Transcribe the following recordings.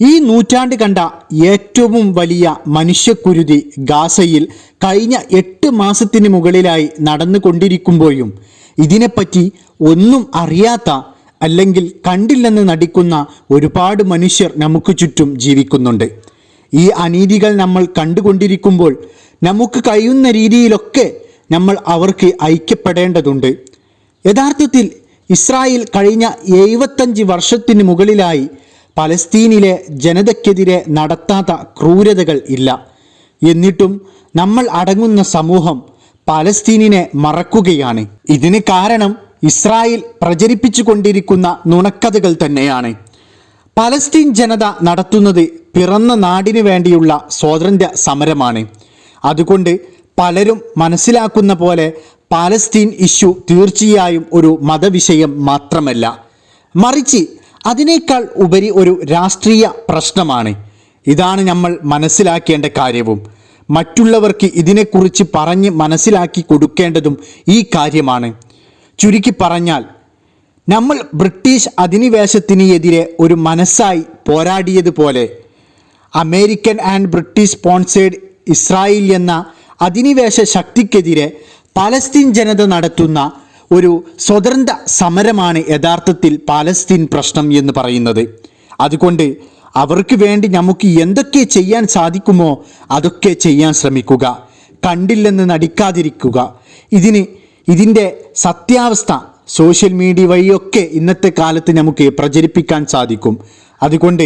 ഈ നൂറ്റാണ്ട് കണ്ട ഏറ്റവും വലിയ മനുഷ്യക്കുരുതി ഗാസയിൽ കഴിഞ്ഞ എട്ട് മാസത്തിന് മുകളിലായി നടന്നുകൊണ്ടിരിക്കുമ്പോഴും ഇതിനെപ്പറ്റി ഒന്നും അറിയാത്ത അല്ലെങ്കിൽ കണ്ടില്ലെന്ന് നടിക്കുന്ന ഒരുപാട് മനുഷ്യർ നമുക്ക് ചുറ്റും ജീവിക്കുന്നുണ്ട്. ഈ അനീതികൾ നമ്മൾ കണ്ടുകൊണ്ടിരിക്കുമ്പോൾ നമുക്ക് കഴിയുന്ന രീതിയിലൊക്കെ നമ്മൾ അവർക്ക് ഐക്യപ്പെടേണ്ടതുണ്ട്. യഥാർത്ഥത്തിൽ ഇസ്രായേൽ കഴിഞ്ഞ എഴുപത്തഞ്ച് വർഷത്തിന് മുകളിലായി പലസ്തീനിലെ ജനതയ്ക്കെതിരെ നടത്താത്ത ക്രൂരതകൾ ഇല്ല. എന്നിട്ടും നമ്മൾ അടങ്ങുന്ന സമൂഹം പലസ്തീനിനെ മറക്കുകയാണ്. ഇതിന് കാരണം ഇസ്രായേൽ പ്രചരിപ്പിച്ചു കൊണ്ടിരിക്കുന്ന നുണക്കഥകൾ തന്നെയാണ്. പലസ്തീൻ ജനത നടത്തുന്നത് പിറന്ന നാടിനു വേണ്ടിയുള്ള സ്വാതന്ത്ര്യ സമരമാണ്. അതുകൊണ്ട് പലരും മനസ്സിലാക്കുന്ന പോലെ പാലസ്തീൻ ഇഷ്യൂ തീർച്ചയായും ഒരു മതവിഷയം മാത്രമല്ല. മറിച്ച് അതിനേക്കാൾ ഉപരി ഒരു രാഷ്ട്രീയ പ്രശ്നമാണ്. ഇതാണ് നമ്മൾ മനസ്സിലാക്കേണ്ട കാര്യവും. മറ്റുള്ളവർക്ക് ഇതിനെക്കുറിച്ച് പറഞ്ഞ് മനസ്സിലാക്കി കൊടുക്കേണ്ടതും ഈ കാര്യമാണ്. ചുരുക്കി പറഞ്ഞാൽ നമ്മൾ ബ്രിട്ടീഷ് അധിനിവേശത്തിന് എതിരെ ഒരു മനസ്സായി പോരാടിയതുപോലെ American and British sponsored Israel എന്ന അധിനിവേശ ശക്തിക്കെതിരെ പലസ്തീൻ ജനത നടത്തുന്ന ഒരു സ്വതന്ത്ര സമരമാണ് യഥാർത്ഥത്തിൽ പാലസ്തീൻ പ്രശ്നം എന്ന് പറയുന്നത്. അതുകൊണ്ട് അവർക്ക് വേണ്ടി നമുക്ക് എന്തൊക്കെ ചെയ്യാൻ സാധിക്കുമോ അതൊക്കെ ചെയ്യാൻ ശ്രമിക്കുക. കണ്ടില്ലെന്ന് നടിക്കാതിരിക്കുക. ഇതിന് ഇതിന്റെ സത്യാവസ്ഥ സോഷ്യൽ മീഡിയ വഴിയൊക്കെ ഇന്നത്തെ കാലത്ത് നമുക്ക് പ്രചരിപ്പിക്കാൻ സാധിക്കും. അതുകൊണ്ട്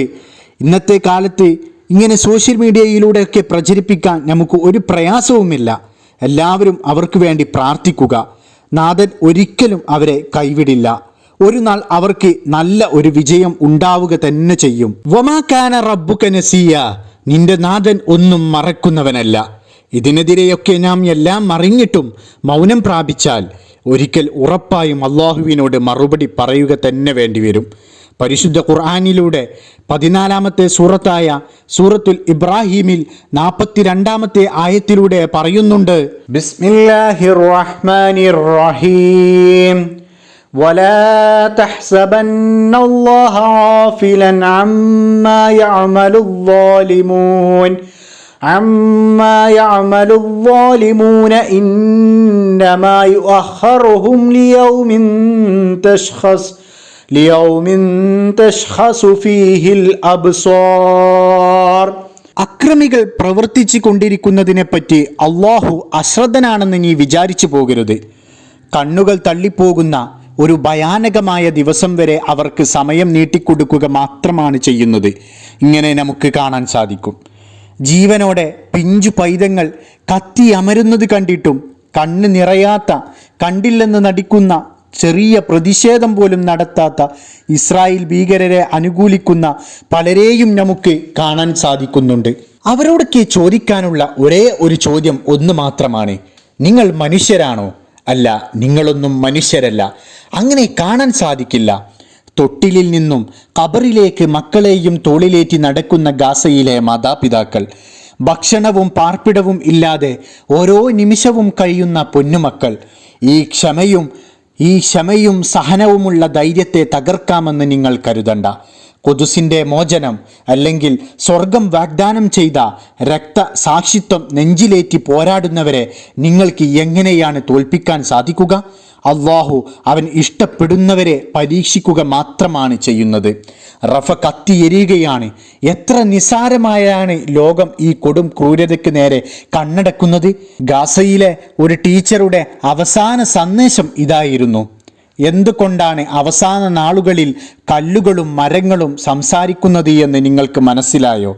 ഇന്നത്തെ കാലത്ത് ഇങ്ങനെ സോഷ്യൽ മീഡിയയിലൂടെയൊക്കെ പ്രചരിപ്പിക്കാൻ നമുക്ക് ഒരു പ്രയാസവുമില്ല. എല്ലാവരും അവർക്ക് വേണ്ടി പ്രാർത്ഥിക്കുക. നാഥൻ ഒരിക്കലും അവരെ കൈവിടില്ല. ഒരു നാൾ അവർക്ക് നല്ല ഒരു വിജയം ഉണ്ടാവുക തന്നെ ചെയ്യും. വമാക്കാന റബ്ബുക നസിയ. നിന്റെ നാഥൻ ഒന്നും മറക്കുന്നവനല്ല. ഇതിനെതിരെയൊക്കെ നാം എല്ലാം മറിഞ്ഞിട്ടും മൗനം പ്രാപിച്ചാൽ ഒരിക്കൽ ഉറപ്പായും അള്ളാഹുവിനോട് മറുപടി പറയുക തന്നെ വേണ്ടിവരും. പരിശുദ്ധ ഖുർആാനിലൂടെ പതിനാലാമത്തെ സൂറത്തായ സൂറത്തുൽ ഇബ്രാഹിമിൽ നാൽപ്പത്തിരണ്ടാമത്തെ ആയത്തിലൂടെ പറയുന്നുണ്ട് ബിസ്മില്ലാഹിർ റഹ്മാനിർ റഹീം ولا تحسبن الله غافلا عما يعمل الظالمون عما يعمل الظالمون إنما يؤخرهم ليوم تشخص ലിയൗമിൻ തഷ്ഖസു ഫീഹിൽ അബ്സാർ. അക്രമികൾ പ്രവർത്തിച്ചു കൊണ്ടിരിക്കുന്നതിനെപ്പറ്റി അള്ളാഹു അശ്രദ്ധനാണെന്ന് നീ വിചാരിച്ചു പോകരുത്. കണ്ണുകൾ തള്ളിപ്പോകുന്ന ഒരു ഭയാനകമായ ദിവസം വരെ അവർക്ക് സമയം നീട്ടിക്കൊടുക്കുക മാത്രമാണ് ചെയ്യുന്നത്. ഇങ്ങനെ നമുക്ക് കാണാൻ സാധിക്കും. ജീവനോടെ പിഞ്ചു പൈതങ്ങൾ കത്തി അമരുന്നത് കണ്ടിട്ടും കണ്ണ് നിറയാത്ത കണ്ടില്ലെന്ന് നടിക്കുന്ന ചെറിയ പ്രതിഷേധം പോലും നടത്താത്ത ഇസ്രായേൽ ഭീകരരെ അനുകൂലിക്കുന്ന പലരെയും നമുക്ക് കാണാൻ സാധിക്കുന്നുണ്ട്. അവരോടൊക്കെ ചോദിക്കാനുള്ള ഒരേ ഒരു ചോദ്യം ഒന്ന് മാത്രമാണ്. നിങ്ങൾ മനുഷ്യരാണോ? അല്ല നിങ്ങളൊന്നും മനുഷ്യരല്ല. അങ്ങനെ കാണാൻ സാധിക്കില്ല. തൊട്ടിലിൽ നിന്നും കബറിലേക്ക് മക്കളെയും തോളിലേറ്റി നടക്കുന്ന ഗാസയിലെ മാതാപിതാക്കൾ ഭക്ഷണവും പാർപ്പിടവും ഇല്ലാതെ ഓരോ നിമിഷവും കഴിയുന്ന പൊന്നുമക്കൾ ഈ ക്ഷമയും ഈ ക്ഷമയും സഹനവുമുള്ള ധൈര്യത്തെ തകർക്കാമെന്ന് നിങ്ങൾ കരുതണ്ട. കൊതുസിന്റെ മോചനം അല്ലെങ്കിൽ സ്വർഗം വാഗ്ദാനം ചെയ്ത രക്തസാക്ഷിത്വം നെഞ്ചിലേറ്റി പോരാടുന്നവരെ നിങ്ങൾക്ക് എങ്ങനെയാണ് തോൽപ്പിക്കാൻ സാധിക്കുക? അള്ളാഹു അവൻ ഇഷ്ടപ്പെടുന്നവരെ പരീക്ഷിക്കുക മാത്രമാണ് ചെയ്യുന്നത്. റഫ കത്തിയെരിയുകയാണ് എത്ര നിസാരമായാണ് ലോകം ഈ കൊടും ക്രൂരതയ്ക്ക് നേരെ കണ്ണടക്കുന്നത്. ഗാസയിലെ ഒരു ടീച്ചറുടെ അവസാന സന്ദേശം ഇതായിരുന്നു. എന്തുകൊണ്ടാണ് അവസാന നാളുകളിൽ കല്ലുകളും മരങ്ങളും സംസാരിക്കുന്നത് എന്ന് നിങ്ങൾക്ക് മനസ്സിലായോ?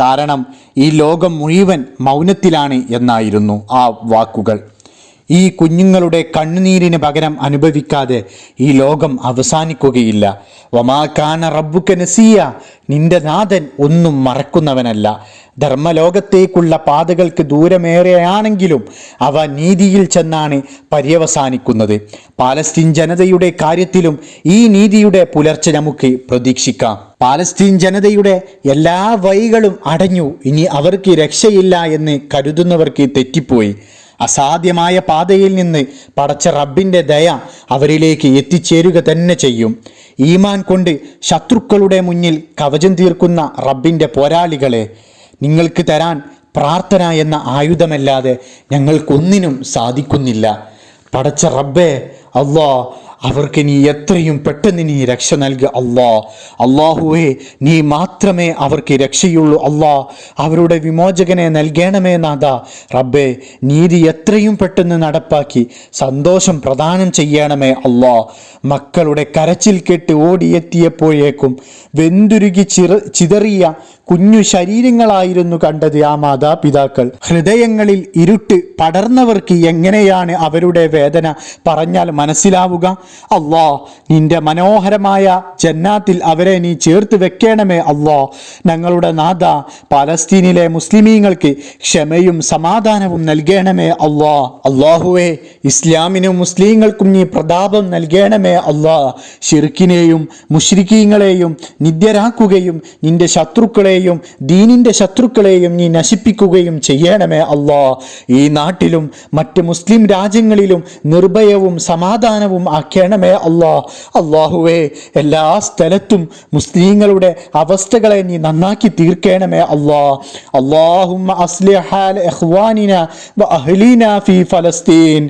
കാരണം ഈ ലോകം മുഴുവൻ മൗനത്തിലാണ് എന്നായിരുന്നു ആ വാക്കുകൾ. ഈ കുഞ്ഞുങ്ങളുടെ കണ്ണുനീരിന് പകരം അനുഭവിക്കാതെ ഈ ലോകം അവസാനിക്കുകയില്ല. വമാക്കാന റബ്ബുക നസീയ. നിന്റെ നാഥൻ ഒന്നും മറക്കുന്നവനല്ല. ധർമ്മലോകത്തേക്കുള്ള പാതകൾക്ക് ദൂരമേറെയാണെങ്കിലും അവ നീതിയിൽ ചെന്നാണ് പര്യവസാനിക്കുന്നത്. പാലസ്തീൻ ജനതയുടെ കാര്യത്തിലും ഈ നീതിയുടെ പുലർച്ചെ നമുക്ക് പ്രതീക്ഷിക്കാം. പാലസ്തീൻ ജനതയുടെ എല്ലാ വഴികളും അടഞ്ഞു. ഇനി അവർക്ക് രക്ഷയില്ല എന്ന് കരുതുന്നവർക്ക് തെറ്റിപ്പോയി. അസാധ്യമായ പാതയിൽ നിന്ന് പടച്ച റബ്ബിന്റെ ദയ അവരിലേക്ക് എത്തിച്ചേരുക തന്നെ ചെയ്യും. ഈമാൻ കൊണ്ട് ശത്രുക്കളുടെ മുന്നിൽ കവചം തീർക്കുന്ന റബ്ബിന്റെ പോരാളികളെ നിങ്ങൾക്ക് തരാൻ പ്രാർത്ഥന എന്ന ആയുധമല്ലാതെ ഞങ്ങൾക്കൊന്നിനും സാധിക്കുന്നില്ല. പടച്ച റബ്ബേ അള്ളാ അവർക്ക് നീ എത്രയും പെട്ടെന്ന് നീ രക്ഷ നൽകുക അല്ലാ അള്ളാഹുവേ നീ മാത്രമേ അവർക്ക് രക്ഷയുള്ളൂ അല്ലാ അവരുടെ വിമോചകനെ നൽകണമേ നാഥ. റബ്ബേ നീതി എത്രയും പെട്ടെന്ന് നടപ്പാക്കി സന്തോഷം പ്രദാനം ചെയ്യണമേ അല്ലാ മക്കളുടെ കരച്ചിൽ കെട്ട് ഓടിയെത്തിയപ്പോഴേക്കും വെന്തുരുകി ചിറ ചിതറിയ കുഞ്ഞു ശരീരങ്ങളായിരുന്നു കണ്ടത് ആ മാതാപിതാക്കൾ. ഹൃദയങ്ങളിൽ ഇരുട്ട് പടർന്നവർക്ക് എങ്ങനെയാണ് അവരുടെ വേദന പറഞ്ഞാൽ മനസ്സിലാവുക? അള്ളാ നിന്റെ മനോഹരമായ ജന്നാത്തിൽ അവരെ നീ ചേർത്ത് വെക്കണമേ അള്ളാ. ഞങ്ങളുടെ നാഥ പലസ്തീനിലെ മുസ്ലിമീങ്ങൾക്ക് ക്ഷമയും സമാധാനവും നൽകണമേ അള്ളാ. അള്ളാഹുവേ ഇസ്ലാമിനും മുസ്ലിങ്ങൾക്കും നീ പ്രതാപം നൽകണമേ അള്ളാ. ഷിർക്കിനെയും മുഷ്രിഖീങ്ങളെയും നിദ്യരാക്കുകയും നിന്റെ ശത്രുക്കളെയും ദീനിന്റെ ശത്രുക്കളെയും നീ നശിപ്പിക്കുകയും ചെയ്യണമേ അള്ളാ ഈ നാട്ടിലും മറ്റ് മുസ്ലിം രാജ്യങ്ങളിലും നിർഭയവും സമാധാനവും ആക്കണമേ അള്ളാ അള്ളാഹുവേ എല്ലാ സ്ഥലത്തും മുസ്ലിങ്ങളുടെ അവസ്ഥകളെ നീ നന്നാക്കി തീർക്കണമേ അള്ളാ അള്ളാഹുമ്മ അസ്ലിഹ് ഹാല ഇഖ്വാനിന വ അഹ്ലീന ഫീ ഫലസ്തീൻ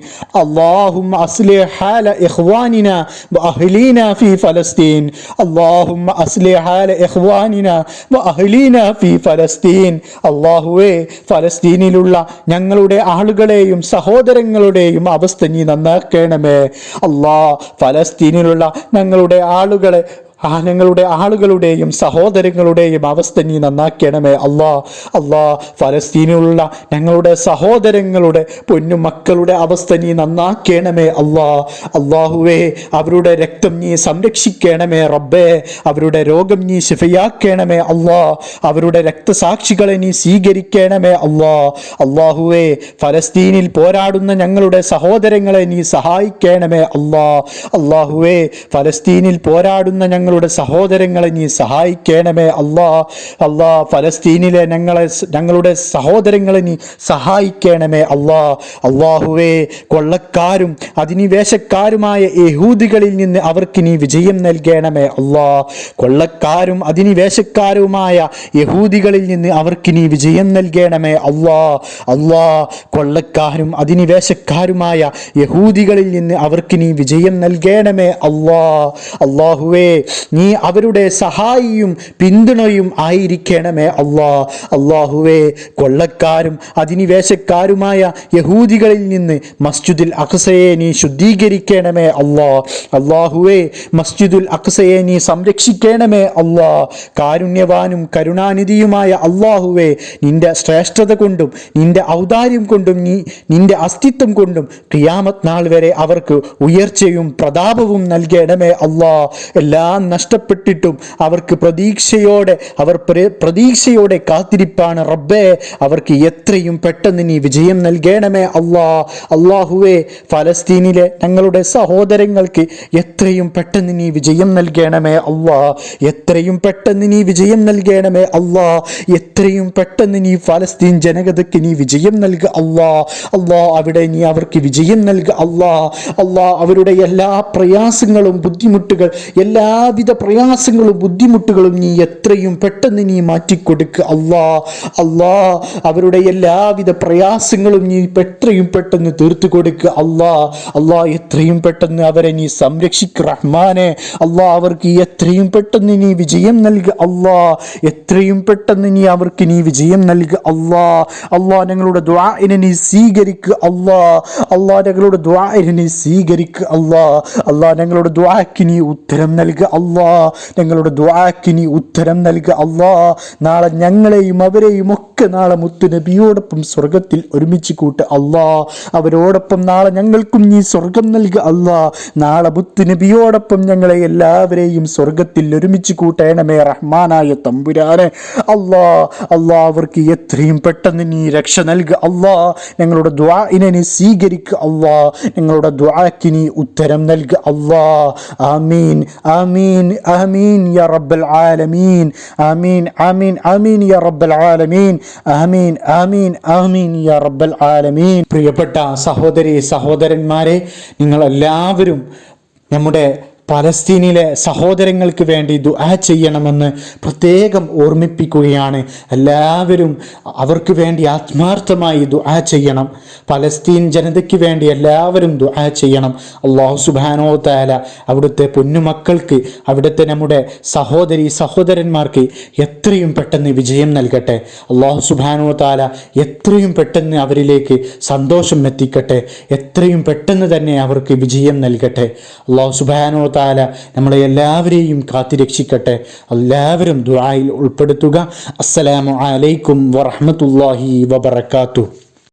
اللهم أصلح حال إخواننا وأهلينا في فلسطين اللهم أصلح حال إخواننا وأهلينا അഹ്ലീന ഫി ഫലസ്തീൻ. അള്ളാഹുവെ ഫലസ്തീനിലുള്ള ഞങ്ങളുടെ ആളുകളെയും സഹോദരങ്ങളുടെയും അവസ്ഥ നീ നന്നാക്കണമേ. അള്ളാ ഫലസ്തീനിലുള്ള ഞങ്ങളുടെ ആളുകളെ ആ ഞങ്ങളുടെ ആളുകളുടെയും സഹോദരങ്ങളുടെയും അവസ്ഥ നീ നന്നാക്കണമേ അള്ളാ അള്ളാ ഫലസ്തീനിലുള്ള ഞങ്ങളുടെ സഹോദരങ്ങളുടെ പൊന്നു മക്കളുടെ അവസ്ഥ നീ നന്നാക്കണമേ അള്ളാ അള്ളാഹുവേ അവരുടെ രക്തം നീ സംരക്ഷിക്കണമേ റബ്ബേ. അവരുടെ രോഗം നീ ശിഫയാക്കണമേ അള്ളാ അവരുടെ രക്തസാക്ഷികളെ നീ സ്വീകരിക്കണമേ അള്ളാ അള്ളാഹുവേ ഫലസ്തീനിൽ പോരാടുന്ന ഞങ്ങളുടെ സഹോദരങ്ങളെ നീ സഹായിക്കണമേ അള്ളാ അള്ളാഹുവേ ഫലസ്തീനിൽ പോരാടുന്ന ഞങ്ങളുടെ സഹോദരങ്ങളെ നീ സഹായിക്കണമേ. അല്ലാ അല്ലാ ഫലസ്തീനിലെ ഞങ്ങളെ ഞങ്ങളുടെ സഹോദരങ്ങളെ നീ സഹായിക്കണമേ. അല്ലാ അള്ളാഹുവേ കൊള്ളക്കാരും അധിനിവേശക്കാരുമായ യഹൂദികളിൽ നിന്ന് അവർക്ക് നീ വിജയം നൽകണമേ. അല്ലാ കൊള്ളക്കാരും അധിനിവേശക്കാരുമായ യഹൂദികളിൽ നിന്ന് അവർക്ക് നീ വിജയം നൽകണമേ. അല്ലാ അല്ലാ കൊള്ളക്കാരും അധിനിവേശക്കാരുമായ യഹൂദികളിൽ നിന്ന് അവർക്ക് നീ വിജയം നൽകണമേ. അല്ലാ അള്ളാഹുവേ നീ അവരുടെ സഹായിയും പിന്തുണയും ആയിരിക്കണമേ അള്ളാ. അള്ളാഹുവേ കൊള്ളക്കാരും അധിനിവേശക്കാരുമായ യഹൂദികളിൽ നിന്ന് മസ്ജിദുൽ അഖ്സയെ നീ ശുദ്ധീകരിക്കണമേ അള്ളാ. അള്ളാഹുവേ മസ്ജിദുൽ അഖ്സയെ നീ സംരക്ഷിക്കണമേ അള്ളാ. കാരുണ്യവാനും കരുണാനിധിയുമായ അള്ളാഹുവേ നിന്റെ ശ്രേഷ്ഠത കൊണ്ടും നിന്റെ ഔദാര്യം കൊണ്ടും നീ നിന്റെ അസ്തിത്വം കൊണ്ടും ക്രിയാമത് നാൾ വരെ അവർക്ക് ഉയർച്ചയും പ്രതാപവും നൽകണമേ അള്ളാ. എല്ലാം നഷ്ടപ്പെട്ടിട്ടും അവർക്ക് പ്രതീക്ഷയോടെ അവർ പ്ര- പ്രതീക്ഷയോടെ കാത്തിരിപ്പാണ്. റബ്ബേ അവർക്ക് എത്രയും പെട്ടെന്ന് നീ വിജയം നൽകണമേ അള്ളാ അള്ളാഹുവേ ഫലസ്തീനിലെ ഞങ്ങളുടെ സഹോദരങ്ങൾക്ക് എത്രയും പെട്ടെന്ന് നീ വിജയം നൽകണമേ അള്ളാ എത്രയും പെട്ടെന്ന് നീ വിജയം നൽകണമേ അള്ളാ എത്രയും പെട്ടെന്ന് നീ ഫലസ്തീൻ ജനതയ്ക്ക് നീ വിജയം നൽകുക അള്ളാ അള്ളാ അവിടെ നീ അവർക്ക് വിജയം നൽകുക അള്ളാ അള്ളാ അവരുടെ എല്ലാ പ്രയാസങ്ങളും ബുദ്ധിമുട്ടുകൾ എല്ലാവിധ പ്രയാസങ്ങളും ബുദ്ധിമുട്ടുകളും നീ എത്രയും പെട്ടെന്ന് നീ മാറ്റിക്കൊടുക്കുക അള്ളാ അള്ളാ അവരുടെ എല്ലാവിധ പ്രയാസങ്ങളും നീ എത്രയും പെട്ടെന്ന് തീർത്തു കൊടുക്കുക അള്ളാ അള്ളാ എത്രയും പെട്ടെന്ന് അവരെ നീ സംരക്ഷിക്കുക റഹ്മാനെ. അള്ളാ അവർക്ക് എത്രയും പെട്ടെന്ന് നീ വിജയം നൽകുക അള്ളാ എത്രയും പെട്ടെന്ന് നീ അവർക്ക് നീ വിജയം നൽകുക അള്ളാ അള്ളാ ഞങ്ങളുടെ ദ്വാനെ നീ സ്വീകരിക്കുക അള്ളാ അള്ളാ ഞങ്ങളുടെ ദ്വാനെ നീ സ്വീകരിക്കുക അള്ളാ അള്ളാ ഞങ്ങളുടെ ദ്വാക്ക് നീ ഉത്തരം നൽകുക അല്ലാ ഞങ്ങളുടെ ദ്വാക്ക് നീ ഉത്തരം നൽകുക അള്ളാ. നാളെ ഞങ്ങളെയും അവരെയും ഒക്കെ നാളെ മുത്തു നബിയോടൊപ്പം സ്വർഗത്തിൽ ഒരുമിച്ച് കൂട്ട് അള്ളാ. അവരോടൊപ്പം നാളെ ഞങ്ങൾക്കും നീ സ്വർഗം നൽകുക അള്ളാ. നാളെ മുത്തു നബിയോടൊപ്പം ഞങ്ങളെ എല്ലാവരെയും സ്വർഗത്തിൽ ഒരുമിച്ച് കൂട്ടേണമേ റഹ്മാനായ തമ്പുരാനെ. അള്ളാ അള്ളാ അവർക്ക് എത്രയും പെട്ടെന്ന് നീ രക്ഷ നൽകുക അള്ളാ. ഞങ്ങളുടെ ദ്വാഇനെ നീ സ്വീകരിക്കുക അള്ളാ. ഞങ്ങളുടെ ദ്വാക്ക് നീ ഉത്തരം നൽകുക അള്ളാ. ആമീൻ ആമീൻ. آمين آمين يا رب العالمين آمين آمين آمين يا رب العالمين آمين آمين آمين يا رب العالمين പ്രിയപ്പെട്ട സഹോദരി സഹോദരന്മാരെ നിങ്ങൾ എല്ലാവരും നമ്മുടെ പലസ്തീനിലെ സഹോദരങ്ങൾക്ക് വേണ്ടി ദുആ ചെയ്യണമെന്ന് പ്രത്യേകം ഓർമ്മിപ്പിക്കുകയാണ്. എല്ലാവരും അവർക്ക് വേണ്ടി ആത്മാർത്ഥമായി ദുആ ചെയ്യണം. പലസ്തീൻ ജനതയ്ക്ക് വേണ്ടി എല്ലാവരും ദുആ ചെയ്യണം. അള്ളാഹു സുബാനോ താല അവിടുത്തെ പൊന്നുമക്കൾക്ക് അവിടുത്തെ നമ്മുടെ സഹോദരി സഹോദരന്മാർക്ക് എത്രയും പെട്ടെന്ന് വിജയം നൽകട്ടെ. അള്ളാഹു സുബാനോ താല എത്രയും പെട്ടെന്ന് അവരിലേക്ക് സന്തോഷം എത്തിക്കട്ടെ. എത്രയും പെട്ടെന്ന് തന്നെ അവർക്ക് വിജയം നൽകട്ടെ. അള്ളാഹു സുബാനോ താല നമ്മളെ എല്ലാവരെയും കാത്തിരക്ഷിക്കട്ടെ എല്ലാവരും ദുആയിൽ ഉൾപ്പെടുത്തുക. അസ്സലാമു അലൈക്കും വറഹ്മത്തുള്ളാഹി വബറകാതുഹു.